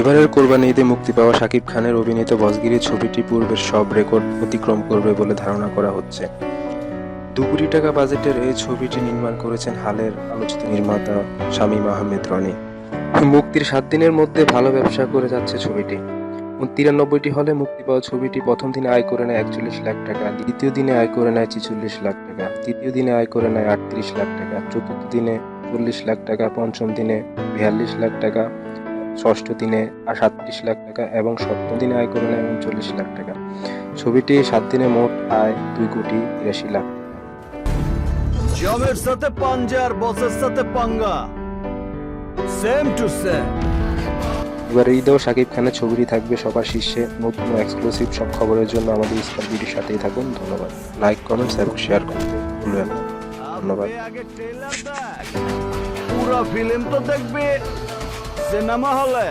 এবারের কোরবানি ঈদে মুক্তি পাওয়া শাকিব খানের অভিনীত বসগিরি ছবিটি পূর্বের সব রেকর্ড অতিক্রম করবে বলে ধারণা করা হচ্ছে। দু কোটি টাকা বাজেটের এই ছবিটি নির্মাণ করেছেন হালের আলোচিত নির্মাতা শামীম আহমেদ রনি। মুক্তির সাত দিনের মধ্যে ভালো ব্যবসা করে যাচ্ছে ছবিটি। তিরানব্বইটি হলে মুক্তি পাওয়া ছবিটি প্রথম দিনে আয় করে নেয় একচল্লিশ লাখ টাকা, দ্বিতীয় দিনে আয় করে নেয় ছিচল্লিশ লাখ টাকা, তৃতীয় দিনে আয় করে নেয় আটত্রিশ লাখ টাকা, চতুর্থ দিনে চল্লিশ লাখ টাকা, পঞ্চম দিনে বিয়াল্লিশ লাখ টাকা ষষ্ঠ দিনে সাতত্রিশ লাখ টাকা এবং সপ্তম দিনে আয় করে নেয় উনচল্লিশ লাখ টাকা। ছবিটি সাত দিনে মোট আয় দুই কোটি তিরাশি লাখ জমের সাথে পাঞ্জা আর বসের সাথে পাঙ্গা। সেম টু সেম এবার ঈদেও শাকিব খানের ছবিটি থাকবে সবার শীর্ষে। নতুন এক্সক্লুসিভ সব খবরের জন্য আমাদের স্টার ভিডিওর সাথেই থাকুন। ধন্যবাদ। লাইক কমেন্টস এবং শেয়ার করতে ভুলবেন না। ধন্যবাদ। পুরো ফিল্ম তো দেখবে। সিনেমা হলে